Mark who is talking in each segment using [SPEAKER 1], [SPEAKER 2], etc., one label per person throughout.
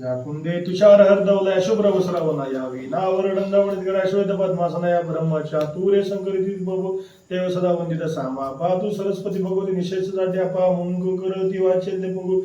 [SPEAKER 1] या कुंदे तुषार हरदवला शुभ्र वस्रावना यावी नावर डंदावणीत गडा श्वेत पद्मासना या ब्रह्माच्या तू रे संकरिती बघू देव सदा वंदित सामा पा तू सरस्वती भगवती निशेष जाट्या पा मुंग करती वाचेल पुंगू.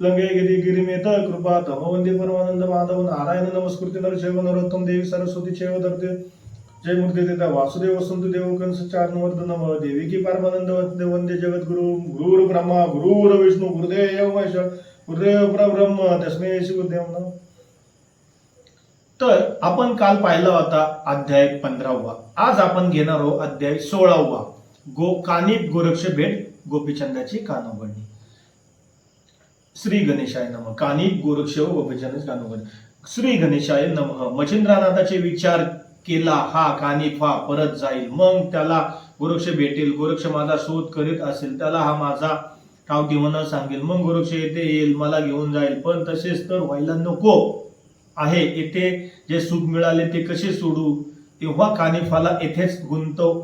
[SPEAKER 1] लंगे गिरी गिरिमेत कृपा तम वंदे परमानंद माधव नारायण नमस्कृती नर शैव नरोत्तम देवी सरस्वती शैव धरते जय मूर्ती देता वासुदेव वसंत देव कंस चारणवर्ध नम देवी की परमानंद वंदे वंदे गुरु गुरुर ब्रह्मा गुरुर विष्णू गुरुदेव महेश्वर गुरुदेव ब्रह्म तस्मै श्री तर आपण काल पाहिला होता अध्याय पंधरावा. आज आपण घेणार आहोत अध्याय सोळावा. गो कानिप गोरक्ष भेट गोपीचंदाची कानोबणी. श्री गणेशाय नम. कानिप गोरक्ष व गोपीचंदाची कानोबणी. श्री गणेशाय नम. मच्छिंद्रनाथाचे विचार केला हा कानिप हा परत जाईल. मग त्याला गोरक्ष भेटेल. गोरक्ष माझा शोध करीत असेल. त्याला हा माझा ठाव ठेवणं सांगेल मग गोरक्ष येथे येईल मला घेऊन जाईल पण तसेच तर व्हायला नको आहे येथे जे सुख मिळाले ते कसे सोडू? तेव्हा कानिफाला येथेच गुंतव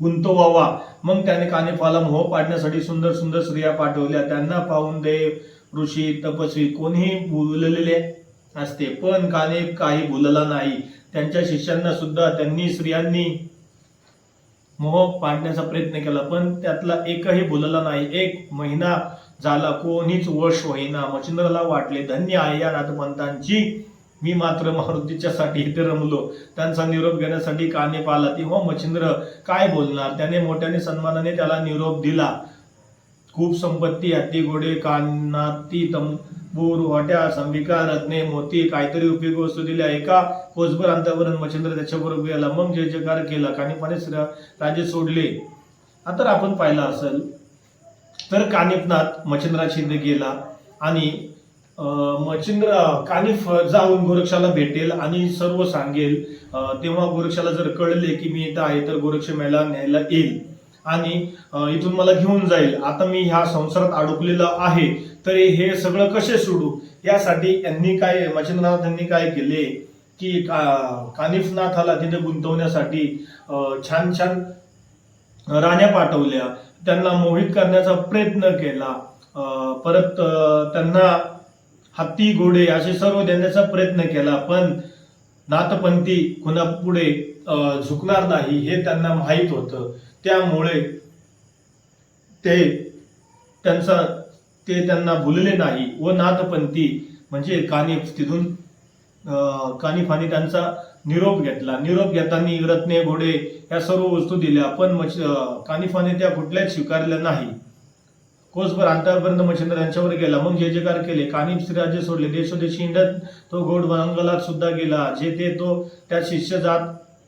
[SPEAKER 1] गुंतवावा. मग त्याने कानिफाला मोह पाडण्यासाठी सुंदर सुंदर स्त्रिया पाठवल्या. त्यांना पाहून देव ऋषी तपस्वी कोणीही बोललेले असते पण कानिफ काही बोलला नाही. त्यांच्या शिष्यांना सुद्धा त्यांनी स्त्रियांनी मोह पाडण्याचा प्रयत्न केला पण त्यातला एकही बोलला नाही. एक महिना झाला कोणीच वश होईना. मच्छिंद्राला वाटले धन्य आहे या नाथपंतांची. मी मात्र मारुतीच्या साठी इथे रमलो. त्यांचा निरोप घेण्यासाठी काने आला तेव्हा मच्छिंद्र काय बोलणार? त्याने मोठ्याने सन्मानाने त्याला निरोप दिला. खूप संपत्ती हत्ती घोडे कानाती बोर वाट्या संबिका रत्ने मोती काहीतरी उपयोगी वस्तू दिल्या. एका कोसभर अंतरावरून मच्छिंद्र त्याच्याबरोबर गेला मग जय जयकार केला. कानिपाने राजे सोडले. आता आपण पाहिलं असेल तर कानिपनाथ मच्छिंद्रा इथे गेला आणि मच्छिंद्र कानिफ जाऊन गोरक्षाला भेटेल आणि सर्व सांगेल. तेव्हा गोरक्षाला जर कळले की मी इथं आहे तर गोरक्ष मला न्यायला येईल. आणि इथून मला घेऊन जाईल. आता मी ह्या संसारात अडकलेलं आहे. तरी हे सगळं कसे सोडू? यासाठी यांनी काय मच्छिंद्रनाथांनी काय केले? की का- कानिफनाथाला तिथे गुंतवण्यासाठी छान छान राण्या पाठवल्या. त्यांना मोहित करण्याचा प्रयत्न केला. परत त्यांना हत्ती घोडे असे सर्व देण्याचा प्रयत्न केला. पण नाथपंथी कुणापुढे झुकणार नाही हे त्यांना माहीत होतं. त्यामुळे ते त्यांचा ते त्यांना भुलले नाही व नाथपंथी म्हणजे कानिफ तिथून अं, कानिफाने त्यांचा निरोप घेतला. निरोप घेताना रत्ने घोडे या सर्व वस्तू दिल्या पण मच- कानिफाने त्या कुठल्याच स्वीकारल्या नाही. कोसभर अंतरापर्यंत मच्छिंद्र यांच्यावर गेला. मग जे जेकार केले कानिफ श्रीराजे सोडले. देशोदेशी हिंडत तो घोड वनांगलात सुद्धा गेला. जे ते तो त्या शिष्य जात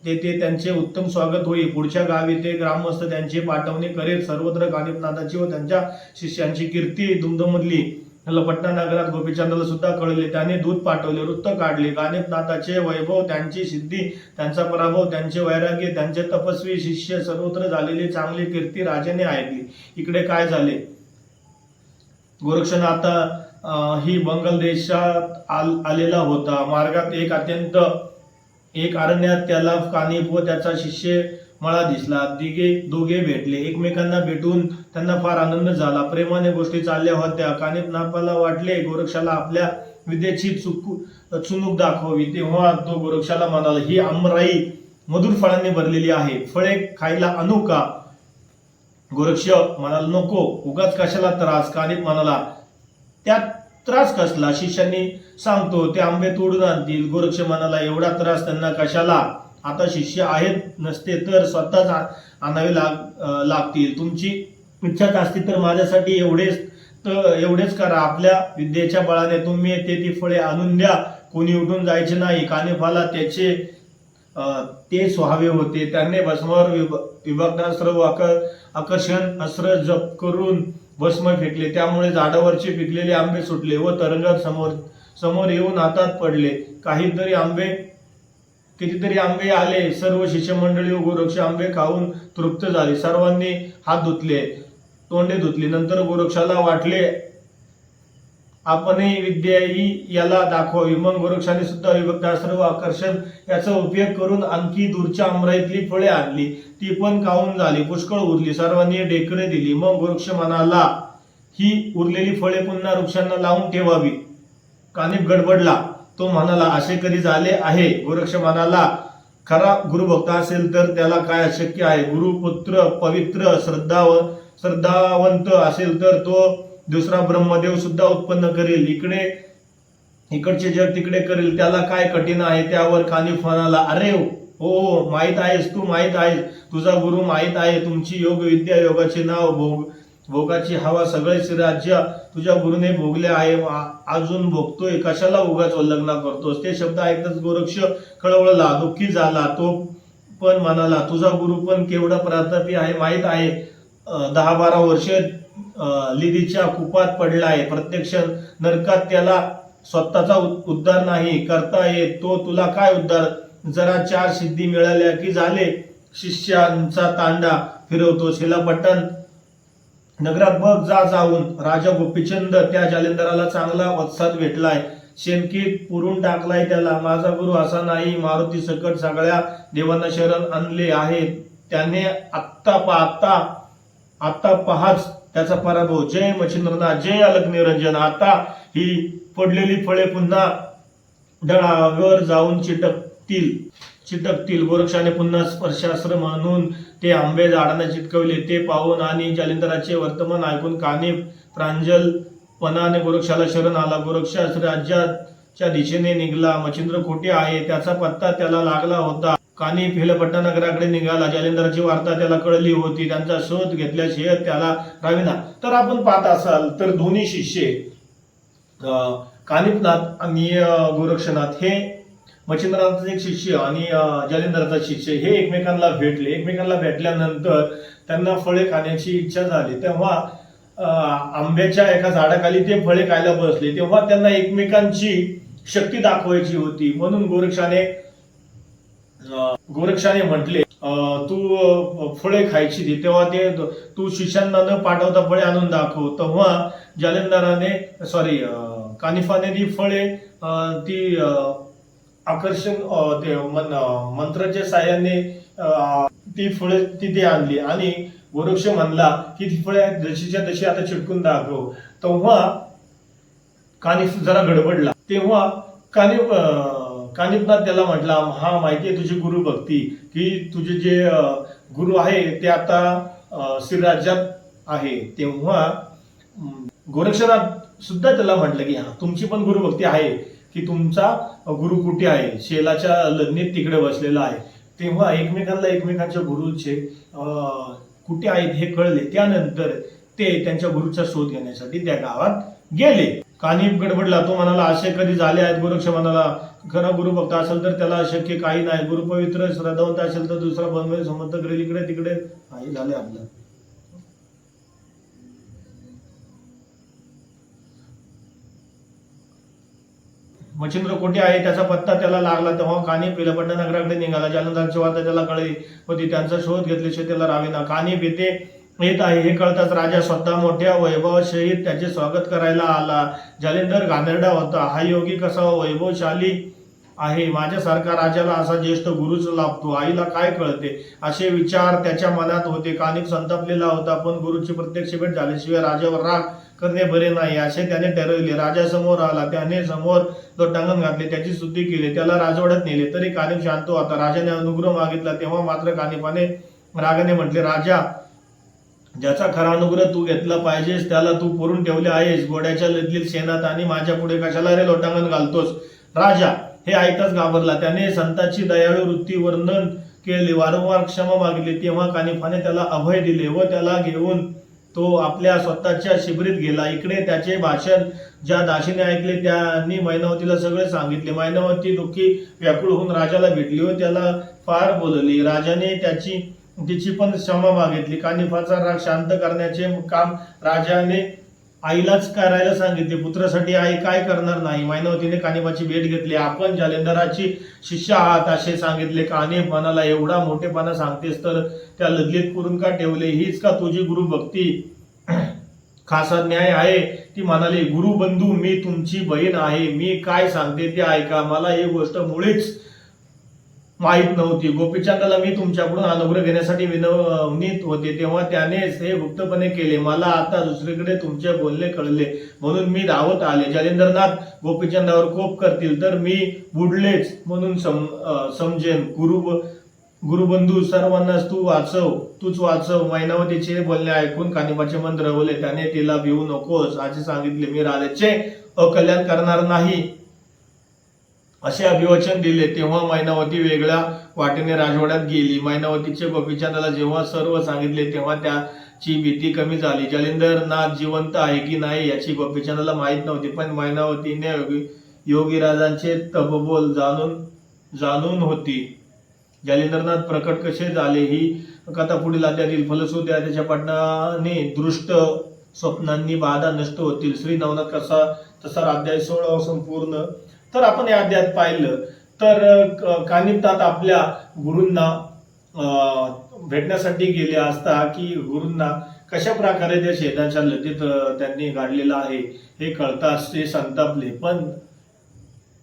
[SPEAKER 1] तेथे त्यांचे उत्तम स्वागत होई. पुढच्या गावी ते ग्रामस्थ त्यांची पाठवणी करीत सर्वत्र कानिपनाथाची व त्यांच्या शिष्यांची कीर्ती दुमदुमली पटना नगरात गोपीचंदाला सुद्धा कळले. त्याने दूध पाठवले वृत्त काढले. गाणीपनाथाचे वैभव त्यांची सिद्धी त्यांचा पराभव त्यांचे वैराग्य त्यांचे तपस्वी शिष्य सर्वत्र झालेली चांगली कीर्ती राजाने ऐकली. इकडे काय झाले? गोरक्षनाथ ही बंगाल देशात आल- आलेला होता. मार्गात एक अत्यंत एक अरण्यात त्याला कानिप व त्याचा शिष्य मला दिसला. दिघे दोघे भेटले. एकमेकांना भेटून त्यांना फार आनंद झाला. प्रेमाने गोष्टी चालल्या होत्या. कानिप नापाला वाटले गोरक्षाला आपल्या विद्येची चुक चुणूक दाखवावी. तेव्हा तो गोरक्षाला म्हणाला ही आमराई मधुर फळांनी भरलेली आहे. फळे खायला आणू का? गोरक्ष म्हणाला नको. उगाच कशाला त्रास? कानिप म्हणाला त्यात त्रास कसला? शिष्यांनी सांगतो ते आंबे तोडून आणतील. गोरक्ष म्हणाला एवढा त्रास त्यांना कशाला? आता शिष्य आहेत नसते तर स्वतःच आ- आणावे लाग लागतील. तुमची इच्छाच असती तर माझ्यासाठी एवढेच तर एवढेच करा. आपल्या विद्येच्या बळाने तुम्ही ते ती फळे आणून द्या. कोणी उठून जायचे नाही. कानिफाला त्याचे ते स्वहावे होते. त्यांनी भस्मावर विभ विभक्तास्त्र व आक- आकर्षण अस्त्र जप करून भस्म फेकले. त्यामुळे झाडावरचे पिकलेले आंबे सुटले व तरंगात समोर समोर येऊन हातात पडले. काहीतरी आंबे कितीतरी आंबे आले. सर्व शिष्यमंडळी व गोरक्ष आंबे खाऊन तृप्त झाले. सर्वांनी हात धुतले तोंडे धुतली. नंतर गोरक्षाला वाटले आपणही विद्या ही याला दाखवावी. मग गोरक्षाने सुद्धा विभक्तास्त्र सर्व आकर्षण याचा उपयोग करून आणखी दूरच्या अमराईतली फळे आणली. ती पण खाऊन झाली? पुष्कळ उरली. सर्वांनी डेकडे दिली. मग वृक्ष म्हणाला ही उरलेली फळे पुन्हा वृक्षांना लावून ठेवावी. कानिप गडबडला. तो म्हणाला असे कधी झाले आहे? गोरक्ष म्हणाला खरा गुरुभक्त असेल तर त्याला काय अशक्य आहे? गुरुपुत्र पवित्र श्रद्धाव श्रद्धावंत असेल तर तो दुसरा ब्रह्मदेव सुद्धा उत्पन्न करेल. इकडे इकडचे जग तिकडे करेल. त्याला काय कठीण आहे? त्यावर कानिफ म्हणाला अरे हो, हो, हो माहीत आहेस तू माहीत आहेस. तुझा गुरु माहीत आहे. तुमची योग विद्या योगाचे नाव भोग भोगाची हवा सगळेच राज्य तुझ्या गुरुने भोगले आहे. अजून भोगतोय. कशाला उगाच लग्न करतोस? ते शब्द ऐकताच गोरक्ष कळवळला दुःखी झाला. तो पण म्हणाला तुझा गुरु पण केवढा प्रतापी आहे माहीत आहे. दहा बारा वर्ष लिदीच्या कुपात पडला आहे. प्रत्यक्ष नरकात त्याला स्वतःचा उद्धार नाही करता येत. तो तुला काय उद्धार? जरा चार सिद्धी मिळाल्या की झाले? शिष्यांचा तांडा फिरवतो. शिलापट्टण नगरात बघ जा जाऊन. राजा गोपीचंद त्या जालेंदराला चांगला वत्साद भेटलाय. शेणकीत पुरून टाकलाय त्याला. माझा गुरु असा नाही. मारुती सकट सगळ्या देवांना शरण आणले आहे त्याने आत्ता पाहता आत्ता पहाच त्याचा पराभव. जय मच्छिंद्रनाथ जय अलग निरंजन आता ही पडलेली फळे पुन्हा डळावर जाऊन चिटकतील. चिटकतील. गोरक्षाने पुन्हा स्पर्शास्त्र म्हणून ते आंबे झाडांना चिटकवले. ते पाहून आणि जालिंदराचे वर्तमान ऐकून काने प्रांजलपणाने गोरक्षाला शरण आला. गोरक्षास राज्याच्या दिशेने निघाला. मच्छिंद्र कोठे आहे. त्याचा पत्ता त्याला लागला होता. कानी फिलपट्टा नगराकडे निघाला. जालिंदराची वार्ता त्याला कळली होती. त्यांचा शोध घेतल्याशिवाय त्याला राविना तर आपण पाहत असाल तर दोन्ही शिष्य कानिपनाथ आणि गोरक्षनाथ हे मच्छिंद्रनाथाचे एक शिष्य आणि अं, जालिंदराचा शिष्य हे एकमेकांना भेटले. एकमेकांना भेटल्यानंतर त्यांना फळे खाण्याची इच्छा झाली. तेव्हा आंब्याच्या एका झाडाखाली ते फळे खायला बसले. तेव्हा त्यांना एकमेकांची शक्ती दाखवायची होती. म्हणून गोरक्षाने गोरक्षाने म्हटले अं, तू फळे खायची ती तेव्हा ते तू शिष्यांना न पाठवता फळे आणून दाखव. तेव्हा जालिंदराने सॉरी कानिफाने ती फळे अं, ती आकर्षण ते मन- मंत्राच्या साह्याने ती फळे तिथे आणली. आणि गोरक्ष म्हणला की ती फळे जशीच्या तशी आता चिटकून दाखव. तेव्हा कानिफ जरा गडबडला. तेव्हा कानिफ कानिपनाथ त्याला म्हटला हा माहिती आहे तुझी गुरु भक्ती की तुझे जे गुरु आहे ते आता श्रीराज्यात आहे. तेव्हा गोरक्षनाथ सुद्धा त्याला म्हटलं की हा तुमची पण गुरुभक्ती आहे की तुमचा गुरु कुठे आहे? शेलाच्या लग्नीत तिकडे बसलेला आहे. तेव्हा एकमेकांना एकमेकांच्या गुरुचे कुठे आहेत हे कळले. त्यानंतर ते त्यांच्या गुरुचा शोध घेण्यासाठी त्या गावात गेले. कानिप गडबडला तो म्हणाला असे कधी झाले आहेत? गोरक्ष म्हणाला खरा गुरु भक्त असेल तर त्याला शक्य काही नाही. गुरु पवित्र श्रद्धावंत असेल तर दुसरा बनवे समर्थ करेल. इकडे तिकडे. काही झाले आपलं. मच्छिंद्र कोठे आहे? त्याचा पत्ता त्याला लागला तेव्हा कानी पिलपट्टा नगराकडे निघाला. जालंधरचे वार्ता त्याला कळली होती. त्यांचा शोध घेतल्याशिवाय त्याला रावेना काणी येथे येत आहे. हे कळताच राजा स्वतः मोठ्या वैभवशहीत त्याचे स्वागत करायला आला. जालिंदर घाणेरडा होता. हा योगी कसा वैभवशाली आहे? माझ्यासारखा राजाला असा ज्येष्ठ गुरुच लाभतो. आईला काय कळते? असे विचार त्याच्या मनात होते. कानिक संतापलेला होता पण गुरुची प्रत्यक्ष भेट झाल्याशिवाय राजावर राग करणे बरे नाही. असे त्याने ठरवले. राजा समोर आला. त्याने समोर लोटांगण घातले. त्याची शुद्धी केली. त्याला राजवाड्यात नेले. तरी कानिप शांत होता. राजाने अनुग्रह मागितला. तेव्हा मात्र कानिपाने रागाने म्हटले राजा ज्याचा खरा अनुग्रह तू घेतला पाहिजेस त्याला तू पुरून ठेवले आहेस. घोड्याच्या लदलील शेणात आणि माझ्या पुढे कशाला रे लोटांगण घालतोस? राजा हे ऐकताच घाबरला. त्याने संताची दयाळू वृत्ती वर्णन केले. वारंवार क्षमा मागली तेव्हा कानिफाने त्याला अभय दिले व त्याला घेऊन तो आपल्या स्वतःच्या शिबिरीत गेला. इकडे त्याचे भाषण ज्या दाशीने ऐकले त्यांनी मैनावतीला सगळे सांगितले. मैनावती दुःखी व्याकुळ होऊन राजाला भेटली व त्याला फार बोलली. राजाने त्याची तिची पण क्षमा मागितली. कानिफाचा राग शांत करण्याचे काम राजाने आईलाच करायला सांगितले. पुत्रासाठी आई काय करणार नाही? मैनावतीने कानिफाची भेट घेतली. आपण जालेंदराची शिष्य आहात असे सांगितले. कानिफ मनाला एवढा मोठेपणा सांगतेस तर त्या लदलीत पुरून का ठेवले. हीच का तुझी गुरु भक्ती? खासा न्याय आहे. ती म्हणाली गुरु बंधू मी तुमची बहीण आहे. मी काय सांगते ते ऐका. मला ही गोष्ट मुळीच माहीत नव्हती. गोपीचंदाला मी तुमच्याकडून अनुग्रह घेण्यासाठी विनवणीत होते. तेव्हा त्यानेच हे गुप्तपणे केले. मला आता दुसरीकडे तुमचे बोलणे कळले. म्हणून मी धावत आले. जालिंदरनाथ गोपीचंदावर कोप करतील तर मी बुडलेच म्हणून सम समजेन. गुरु गुरुबंधू सर्वांनाच तू वाचव तूच वाचव. मैनावतीचे बोलणे ऐकून कानिबाचे मन रवले त्याने तिला भिवू नकोस. असे सांगितले मी राजाचे अकल्याण करणार नाही. असे अभिवचन दिले तेव्हा मैनावती वेगळ्या वाटेने राजवाड्यात गेली. मैनावतीचे गोपीचंदाला जेव्हा सर्व सांगितले तेव्हा त्याची भीती कमी झाली. जालिंदर नाथ जिवंत आहे की नाही याची गोपीचंदाला माहीत नव्हती पण मैनावतीने योगी योगीराजांचे तपबोल जाणून जाणून होती. जालिंदरनाथ प्रकट कसे झाले ही कथा पुढील अध्यातील फलश्रुती त्याच्या पठणाने दृष्ट स्वप्नांनी बाधा नष्ट होतील. श्री नवनाथ कसा तसा अध्याय सोळा संपूर्ण तर आपण या अध्यायात पाहिलं तर अं, आपल्या गुरूंना भेटण्यासाठी गेले असता की गुरूंना कशा प्रकारे त्या शेताच्या लतीत त्यांनी गाडलेला आहे हे कळताच ते संतापले. पण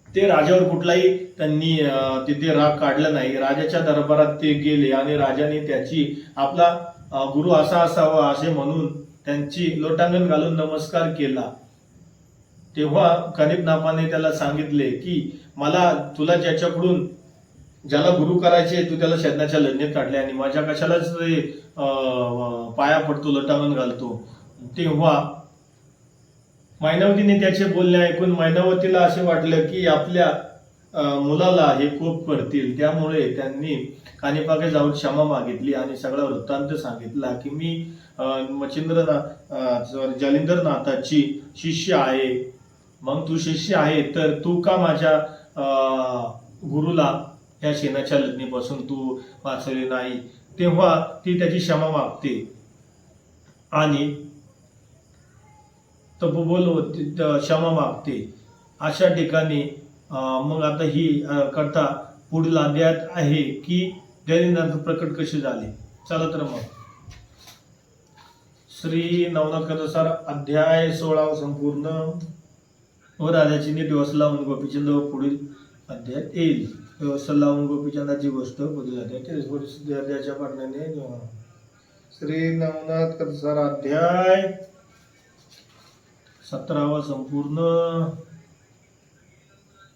[SPEAKER 1] ते राजावर कुठलाही त्यांनी तिथे राग काढला नाही. राजाच्या दरबारात ते गेले आणि राजाने त्याची आपला गुरु असा असावा असे म्हणून त्यांची लोटांगण घालून नमस्कार केला. तेव्हा नापाने त्याला सांगितले की मला तुला ज्याच्याकडून ज्याला गुरु करायचे तू त्याला शरणाच्या लढणीत काढले आणि माझ्या कशालाच ते, पाया पडतो लटावून घालतो. तेव्हा मैनावतीने त्याचे बोलणे ऐकून मैनावतीला असे वाटलं की आपल्या मुलाला हे खूप करतील. त्यामुळे त्यांनी कानिपाके जाऊन क्षमा मागितली आणि सगळा वृत्तांत सांगितला की मी अं, मच्छिंद्र जालिंदरनाथाची शिष्य आहे. मग तू शिष्य आहे तर तू का माझ्या गुरुला या शेणाच्या लग्नीपासून तू वाचवले नाही? तेव्हा ती त्याची क्षमा मागते. आणि तपोबोल क्षमा मागते. अशा ठिकाणी मग आता ही कथा पुढील अध्यायात आहे की जैननाथ प्रकट कसे झाले? चला तर मग. श्री नवनाथ कथासार अध्याय सोळा संपूर्ण. व राजाची नीट व्यवस्था लावून गोपीचंद व पुढील अध्यायात येईल. व्यवस्था लावून गोपीचंदाची गोष्ट पुढील अध्यायात अध्यायाच्या पाठण्याने श्री नवनाथ कथासार अध्याय सतरावा संपूर्ण.